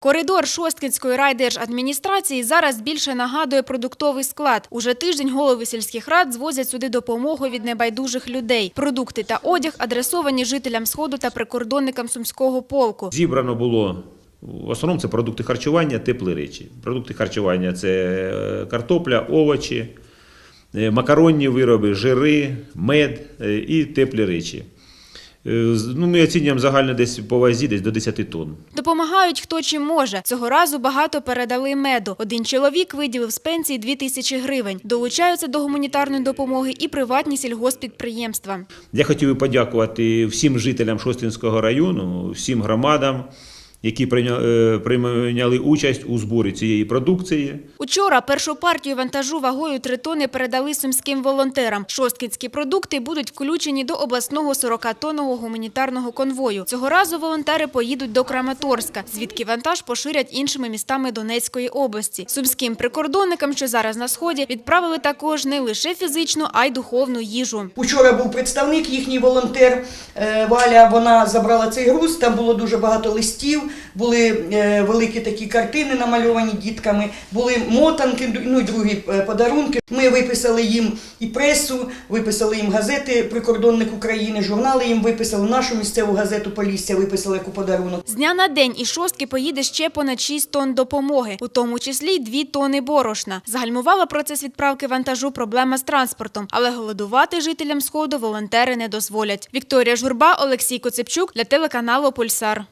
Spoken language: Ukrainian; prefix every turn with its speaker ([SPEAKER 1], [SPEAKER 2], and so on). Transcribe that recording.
[SPEAKER 1] Коридор Шосткинської райдержадміністрації зараз більше нагадує продуктовий склад. Уже тиждень голови сільських рад звозять сюди допомогу від небайдужих людей. Продукти та одяг адресовані жителям Сходу та прикордонникам Сумського полку.
[SPEAKER 2] Зібрано було в основному це продукти харчування, теплі речі. Продукти харчування це е, картопля, овочі, е, макаронні вироби, жири, мед е, і теплі речі. Е, Ну, ми оцінюємо загально десь по вазі десь до 10 тонн.
[SPEAKER 1] Допомагають хто чим може. Цього разу багато передали меду. Один чоловік виділив з пенсії 2 тисячі гривень. Долучаються до гуманітарної допомоги і приватні сільгоспідприємства.
[SPEAKER 2] Я хотів би подякувати всім жителям Шостинського району, всім громадам, які е, прийняли участь у зборі цієї продукції.
[SPEAKER 1] Учора першу партію вантажу вагою 3 тони передали сумським волонтерам. Шосткінські продукти будуть включені до обласного 40-тонного гуманітарного конвою. Цього разу волонтери поїдуть до Краматорська, звідки вантаж поширять іншими містами Донецької області. Сумським прикордонникам, що зараз на сході, відправили також не лише фізичну, а й духовну їжу.
[SPEAKER 3] Учора був представник, їхній волонтер е, Валя. Вона забрала цей груз. Там було дуже багато листів, були е, великі такі картини намальовані дітками, були мотанки, ну і другі е, подарунки. Ми виписали їм і пресу, виписали їм газети Прикордонник України, журнали їм виписали, нашу місцеву газету Полісся виписали як у подарунок.
[SPEAKER 1] З дня на день із шостки поїде ще понад 6 тонн допомоги, у тому числі й 2 тонни борошна. Загальмувала процес відправки вантажу проблема з транспортом, але голодувати жителям Сходу волонтери не дозволять. Вікторія Журба, Олексій Коцепчук для телеканалу Пульсар.